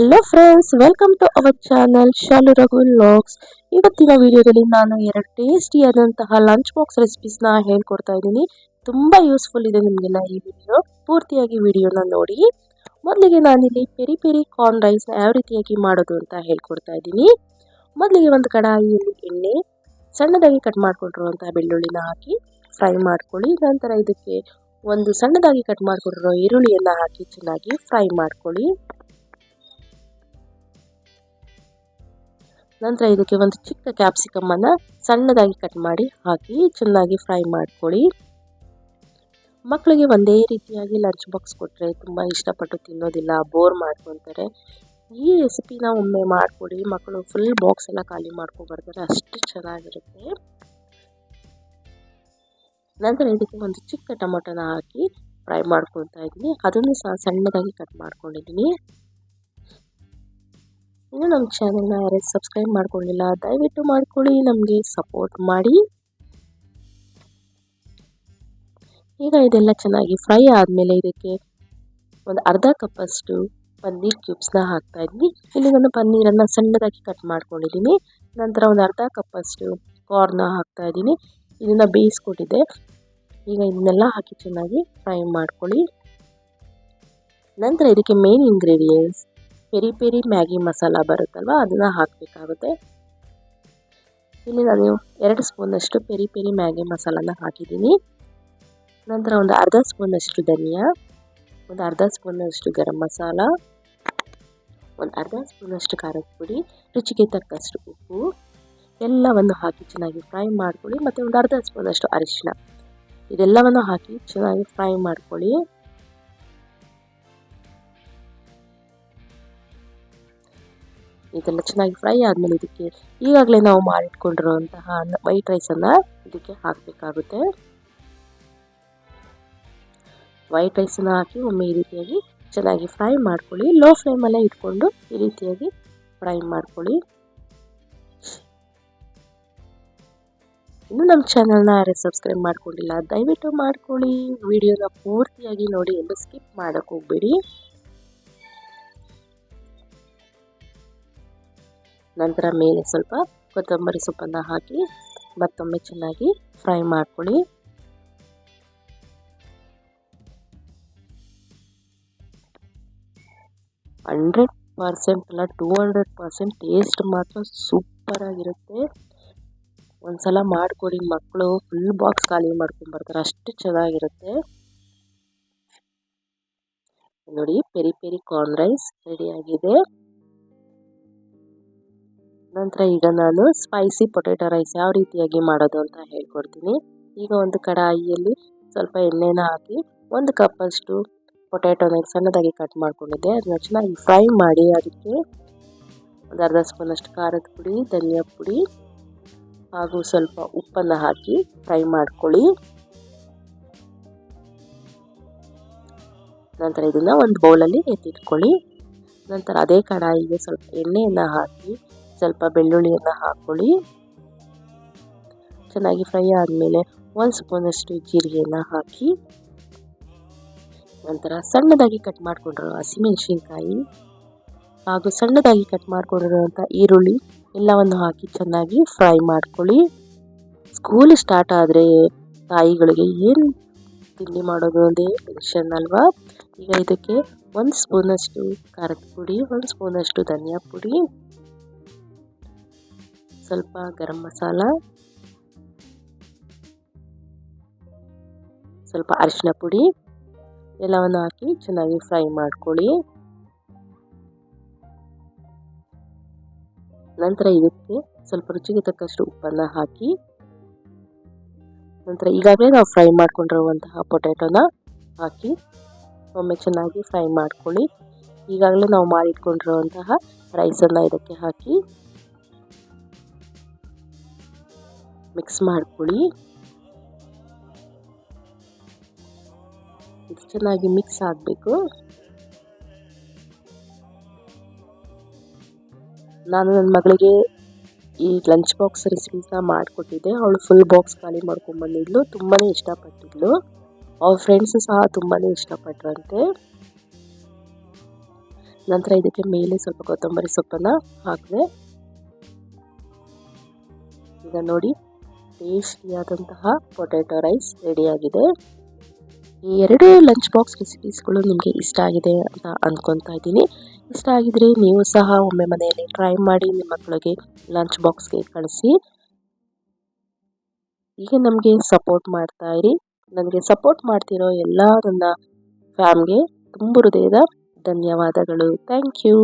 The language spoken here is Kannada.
Hello friends welcome to our channel Shalu Raghu logs ಇವತ್ತಿನ ವಿಡಿಯೋದಲ್ಲಿ ನಾನು ಎರಡು ಟೇಸ್ಟಿಯಾದಂತಹ ಲಂಚ್ ಬಾಕ್ಸ್ ರೆಸಿಪೀಸ್ನ ಹೇಳ್ಕೊಡ್ತಾ ಇದ್ದೀನಿ. ತುಂಬ ಯೂಸ್ಫುಲ್ ಇದೆ ನಿಮಗೆಲ್ಲ ಈ ವಿಡಿಯೋ ಪೂರ್ತಿಯಾಗಿ ವಿಡಿಯೋನ ನೋಡಿ. ಮೊದಲಿಗೆ ನಾನಿಲ್ಲಿ ಪೆರಿ ಪೆರಿ ಕಾರ್ನ್ ರೈಸ್ನ ಯಾವ ರೀತಿಯಾಗಿ ಮಾಡೋದು ಅಂತ ಹೇಳ್ಕೊಡ್ತಾ ಇದ್ದೀನಿ. ಮೊದಲಿಗೆ ಒಂದು ಕಡಾಯಿಯಲ್ಲಿ ಎಣ್ಣೆ, ಸಣ್ಣದಾಗಿ ಕಟ್ ಮಾಡ್ಕೊಂಡಿರುವಂತಹ ಬೆಳ್ಳುಳ್ಳಿನ ಹಾಕಿ ಫ್ರೈ ಮಾಡ್ಕೊಳ್ಳಿ. ನಂತರ ಇದಕ್ಕೆ ಒಂದು ಸಣ್ಣದಾಗಿ ಕಟ್ ಮಾಡ್ಕೊಂಡಿರೋ ಈರುಳ್ಳಿಯನ್ನು ಹಾಕಿ ಚೆನ್ನಾಗಿ ಫ್ರೈ ಮಾಡ್ಕೊಳ್ಳಿ. ನಂತರ ಇದಕ್ಕೆ ಒಂದು ಚಿಕ್ಕ ಕ್ಯಾಪ್ಸಿಕಮ್ಮನ್ನು ಸಣ್ಣದಾಗಿ ಕಟ್ ಮಾಡಿ ಹಾಕಿ ಚೆನ್ನಾಗಿ ಫ್ರೈ ಮಾಡ್ಕೊಳ್ಳಿ. ಮಕ್ಕಳಿಗೆ ಒಂದೇ ರೀತಿಯಾಗಿ ಲಂಚ್ ಬಾಕ್ಸ್ ಕೊಟ್ಟರೆ ತುಂಬ ಇಷ್ಟಪಟ್ಟು ತಿನ್ನೋದಿಲ್ಲ ಬೋರ್ ಮಾಡ್ಕೊತಾರೆ. ಈ ರೆಸಿಪಿನ ಒಮ್ಮೆ ಮಾಡಿಕೊಡಿ, ಮಕ್ಕಳು ಫುಲ್ ಬಾಕ್ಸ್ ಎಲ್ಲ ಖಾಲಿ ಮಾಡ್ಕೊಬರ್ತಾರೆ ಅಷ್ಟು ಚೆನ್ನಾಗಿರುತ್ತೆ. ನಂತರ ಇದಕ್ಕೆ ಒಂದು ಚಿಕ್ಕ ಟೊಮೊಟೊನ ಹಾಕಿ ಫ್ರೈ ಮಾಡ್ಕೊತಾ ಇದ್ದೀನಿ. ಅದನ್ನು ಸಹ ಸಣ್ಣದಾಗಿ ಕಟ್ ಮಾಡ್ಕೊಂಡಿದ್ದೀನಿ. ಇನ್ನು ನಮ್ಮ ಚಾನಲ್ನ ಯಾರೇ ಸಬ್ಸ್ಕ್ರೈಬ್ ಮಾಡ್ಕೊಂಡಿಲ್ಲ, ದಯವಿಟ್ಟು ಮಾಡ್ಕೊಳ್ಳಿ, ನಮಗೆ ಸಪೋರ್ಟ್ ಮಾಡಿ. ಈಗ ಇದೆಲ್ಲ ಚೆನ್ನಾಗಿ ಫ್ರೈ ಆದಮೇಲೆ ಇದಕ್ಕೆ ಒಂದು ಅರ್ಧ ಕಪ್ಪಷ್ಟು ಪನ್ನೀರ್ ಕ್ಯೂಬ್ಸ್ನ ಹಾಕ್ತಾ ಇದ್ದೀನಿ ಇಲ್ಲಿ ನಾನು ಪನ್ನೀರನ್ನು ಸಣ್ಣದಾಗಿ ಕಟ್ ಮಾಡ್ಕೊಂಡಿದ್ದೀನಿ. ನಂತರ ಒಂದು ಅರ್ಧ ಕಪ್ಪಷ್ಟು ಕಾರ್ನ ಹಾಕ್ತಾ ಇದ್ದೀನಿ. ಇದನ್ನು ಬೇಯಿಸ್ಕೊಟ್ಟಿದ್ದೆ. ಈಗ ಇದನ್ನೆಲ್ಲ ಹಾಕಿ ಚೆನ್ನಾಗಿ ಫ್ರೈ ಮಾಡ್ಕೊಳ್ಳಿ. ನಂತರ ಇದಕ್ಕೆ main ingredients peri peri Maggi masala ಬರುತ್ತಲ್ವ? ಅದನ್ನು ಹಾಕಬೇಕಾಗುತ್ತೆ. ಇಲ್ಲಿ ನಾನು ಎರಡು ಸ್ಪೂನಷ್ಟು ಪೆರಿ ಪೆರಿ ಮ್ಯಾಗಿ ಮಸಾಲನ ಹಾಕಿದ್ದೀನಿ. ನಂತರ ಒಂದು ಅರ್ಧ ಸ್ಪೂನಷ್ಟು ಧನಿಯಾ, ಒಂದು ಅರ್ಧ ಸ್ಪೂನಷ್ಟು ಗರಂ ಮಸಾಲ, ಒಂದು ಅರ್ಧ ಸ್ಪೂನಷ್ಟು ಖಾರದ ಪುಡಿ, ರುಚಿಗೆ ತಕ್ಕಷ್ಟು ಉಪ್ಪು, ಎಲ್ಲವನ್ನು ಹಾಕಿ ಚೆನ್ನಾಗಿ ಫ್ರೈ ಮಾಡ್ಕೊಳ್ಳಿ. ಮತ್ತು ಒಂದು ಅರ್ಧ ಸ್ಪೂನಷ್ಟು ಅರಿಶಿನ ಇದೆಲ್ಲವನ್ನು ಹಾಕಿ ಚೆನ್ನಾಗಿ ಫ್ರೈ ಮಾಡ್ಕೊಳ್ಳಿ. ಇದೆಲ್ಲ ಚೆನ್ನಾಗಿ ಫ್ರೈ ಆದಮೇಲೆ ಇದಕ್ಕೆ ಈಗಾಗಲೇ ನಾವು ಮಾಡಿಟ್ಕೊಂಡಿರುವಂತಹ ವೈಟ್ ರೈಸನ್ನು ಇದಕ್ಕೆ ಹಾಕಬೇಕಾಗುತ್ತೆ. ವೈಟ್ ರೈಸನ್ನು ಹಾಕಿ ಒಮ್ಮೆ ಈ ರೀತಿಯಾಗಿ ಚೆನ್ನಾಗಿ ಫ್ರೈ ಮಾಡ್ಕೊಳ್ಳಿ. ಲೋ ಫ್ಲೇಮಲ್ಲೇ ಇಟ್ಕೊಂಡು ಈ ರೀತಿಯಾಗಿ ಫ್ರೈ ಮಾಡ್ಕೊಳ್ಳಿ. ಇನ್ನು ನಮ್ಮ ಚಾನಲ್ನ ಯಾರೇ ಸಬ್ಸ್ಕ್ರೈಬ್ ಮಾಡ್ಕೊಂಡಿಲ್ಲ, ದಯವಿಟ್ಟು ಮಾಡ್ಕೊಳ್ಳಿ. ವಿಡಿಯೋನ ಪೂರ್ತಿಯಾಗಿ ನೋಡಿ ಎಲ್ಲೂ ಸ್ಕಿಪ್ ಮಾಡೋಕ್ಕೆ ಹೋಗಬೇಡಿ. ನಂತರ ಮೇಲೆ ಸ್ವಲ್ಪ ಕೊತ್ತಂಬರಿ ಸೊಪ್ಪನ್ನು ಹಾಕಿ ಮತ್ತೊಮ್ಮೆ ಚೆನ್ನಾಗಿ ಫ್ರೈ ಮಾಡ್ಕೊಳ್ಳಿ. ಹಂಡ್ರೆಡ್ ಪರ್ಸೆಂಟ್ ಅಲ್ಲ ಟೂ ಹಂಡ್ರೆಡ್ ಪರ್ಸೆಂಟ್ ಟೇಸ್ಟ್ ಮಾತ್ರ ಸೂಪರಾಗಿರುತ್ತೆ ಒಂದು ಸಲ ಮಾಡಿಕೊಡಿ ಮಕ್ಕಳು ಫುಲ್ ಬಾಕ್ಸ್ ಖಾಲಿ ಮಾಡ್ಕೊಂಬರ್ತಾರೆ ಅಷ್ಟು ಚೆನ್ನಾಗಿರುತ್ತೆ. ನೋಡಿ, ಪೆರಿ ಪೆರಿ ಕಾರ್ನ್ ರೈಸ್ ರೆಡಿಯಾಗಿದೆ ನಂತರ ಈಗ ನಾನು ಸ್ಪೈಸಿ ಪೊಟೆಟೊ ರೈಸ್ ಯಾವ ರೀತಿಯಾಗಿ ಮಾಡೋದು ಅಂತ ಹೇಳ್ಕೊಡ್ತೀನಿ. ಈಗ ಒಂದು ಕಡಾಯಿಯಲ್ಲಿ ಸ್ವಲ್ಪ ಎಣ್ಣೆನ ಹಾಕಿ ಒಂದು ಕಪ್ಪಷ್ಟು ಪೊಟ್ಯಾಟೊನ ಸಣ್ಣದಾಗಿ ಕಟ್ ಮಾಡ್ಕೊಂಡಿದ್ದೆ. ಅದನ್ನ ಚೆನ್ನಾಗಿ ಫ್ರೈ ಮಾಡಿ ಅದಕ್ಕೆ ಒಂದು ಅರ್ಧ ಸ್ಪೂನಷ್ಟು ಖಾರದ ಪುಡಿ, ಧನಿಯಾ ಪುಡಿ ಹಾಗೂ ಸ್ವಲ್ಪ ಉಪ್ಪನ್ನು ಹಾಕಿ ಫ್ರೈ ಮಾಡ್ಕೊಳ್ಳಿ. ನಂತರ ಇದನ್ನು ಒಂದು ಬೌಲಲ್ಲಿ ಎತ್ತಿಟ್ಕೊಳ್ಳಿ. ನಂತರ ಅದೇ ಕಡಾಯಿಗೆ ಸ್ವಲ್ಪ ಎಣ್ಣೆಯನ್ನು ಹಾಕಿ ಸ್ವಲ್ಪ ಬೆಳ್ಳುಳ್ಳಿಯನ್ನು ಹಾಕ್ಕೊಳ್ಳಿ ಚೆನ್ನಾಗಿ ಫ್ರೈ ಆದಮೇಲೆ ಒಂದು ಸ್ಪೂನಷ್ಟು ಜೀರಿಗೆಯನ್ನು ಹಾಕಿ. ನಂತರ ಸಣ್ಣದಾಗಿ ಕಟ್ ಮಾಡಿಕೊಂಡಿರೋ ಹಸಿಮೆಣಸಿನ್ಕಾಯಿ ಹಾಗೂ ಸಣ್ಣದಾಗಿ ಕಟ್ ಮಾಡ್ಕೊಂಡಿರೋಂತ ಈರುಳ್ಳಿ ಎಲ್ಲವನ್ನು ಹಾಕಿ ಚೆನ್ನಾಗಿ ಫ್ರೈ ಮಾಡ್ಕೊಳ್ಳಿ. ಸ್ಕೂಲ್ ಸ್ಟಾರ್ಟ್ ಆದರೆ ತಾಯಿಗಳಿಗೆ ಏನು ತಿಂಡಿ ಮಾಡೋದು ಅದೇ ಟೆನ್ಷನ್ ಅಲ್ವಾ? ಈಗ ಇದಕ್ಕೆ ಒಂದು ಸ್ಪೂನಷ್ಟು ಖಾರದ ಪುಡಿ, ಒಂದು ಸ್ಪೂನಷ್ಟು ಧನಿಯಾ ಪುಡಿ ಸ್ವಲ್ಪ ಗರಂ ಮಸಾಲ. ಸ್ವಲ್ಪ ಅರಿಶಿನ ಪುಡಿ. ಎಲ್ಲವನ್ನು ಹಾಕಿ ಚೆನ್ನಾಗಿ ಫ್ರೈ ಮಾಡ್ಕೊಳ್ಳಿ. ನಂತರ ಇದಕ್ಕೆ ಸ್ವಲ್ಪ ರುಚಿಗೆ ತಕ್ಕಷ್ಟು ಉಪ್ಪನ್ನು ಹಾಕಿ. ನಂತರ ಈಗಾಗಲೇ ನಾವು ಫ್ರೈ ಮಾಡ್ಕೊಂಡಿರುವಂತಹ ಪೊಟ್ಯಾಟೋನ ಹಾಕಿ ಒಮ್ಮೆ ಚೆನ್ನಾಗಿ ಫ್ರೈ ಮಾಡ್ಕೊಳ್ಳಿ. ಈಗಾಗಲೇ ನಾವು ಮಾಡಿಟ್ಕೊಂಡಿರುವಂತಹ ರೈಸನ್ನು ಇದಕ್ಕೆ ಹಾಕಿ. ಮಿಕ್ಸ್ ಮಾಡ್ಕೊಳ್ಳಿ. ಇದು ಚೆನ್ನಾಗಿ ಮಿಕ್ಸ್ ಆಗಬೇಕು. ನಾನು ನನ್ನ ಮಗಳಿಗೆ ಈ ಲಂಚ್ ಬಾಕ್ಸ್ ರೆಸಿಪೀಸ್ನ ಮಾಡಿಕೊಟ್ಟಿದ್ದೆ. ಅವಳು ಫುಲ್ ಬಾಕ್ಸ್ ಖಾಲಿ ಮಾಡ್ಕೊಂಡ್ಬಂದಿದ್ಲು ತುಂಬಾ ಇಷ್ಟಪಟ್ಟಿದ್ಲು. ಅವ್ರ ಫ್ರೆಂಡ್ಸು ಸಹ ತುಂಬಾ ಇಷ್ಟಪಟ್ರಂತೆ. ನಂತರ ಇದಕ್ಕೆ ಮೇಲೆ ಸ್ವಲ್ಪ ಕೊತ್ತಂಬರಿ ಸೊಪ್ಪನ್ನು ಹಾಕಿದೆ. ಈಗ ನೋಡಿ. ಟೇಸ್ಟಿಯಾದಂತಹ ಪೊಟ್ಯಾಟೊ ರೈಸ್ ರೆಡಿಯಾಗಿದೆ. ಈ ಎರಡು ಲಂಚ್ ಬಾಕ್ಸ್ ರೆಸಿಪೀಸ್ಗಳು ನಿಮಗೆ ಇಷ್ಟ ಆಗಿದೆ ಅಂತ ಅಂದ್ಕೊತಾ ಇದ್ದೀನಿ. ಇಷ್ಟ ಆಗಿದ್ರೆ ನೀವು ಸಹ ಒಮ್ಮೆ ಮನೆಯಲ್ಲಿ ಟ್ರೈ ಮಾಡಿ ನಿಮ್ಮ ಮಕ್ಕಳಿಗೆ ಲಂಚ್ ಬಾಕ್ಸ್ಗೆ ಕಳಿಸಿ. ಈಗ ನಮಗೆ ಸಪೋರ್ಟ್ ಮಾಡ್ತಾ ಇರಿ. ನನಗೆ ಸಪೋರ್ಟ್ ಮಾಡ್ತಿರೋ ಎಲ್ಲ ನನ್ನ ಫ್ಯಾಮ್ಗೆ ತುಂಬ ಹೃದಯದ ಧನ್ಯವಾದಗಳು. Thank you.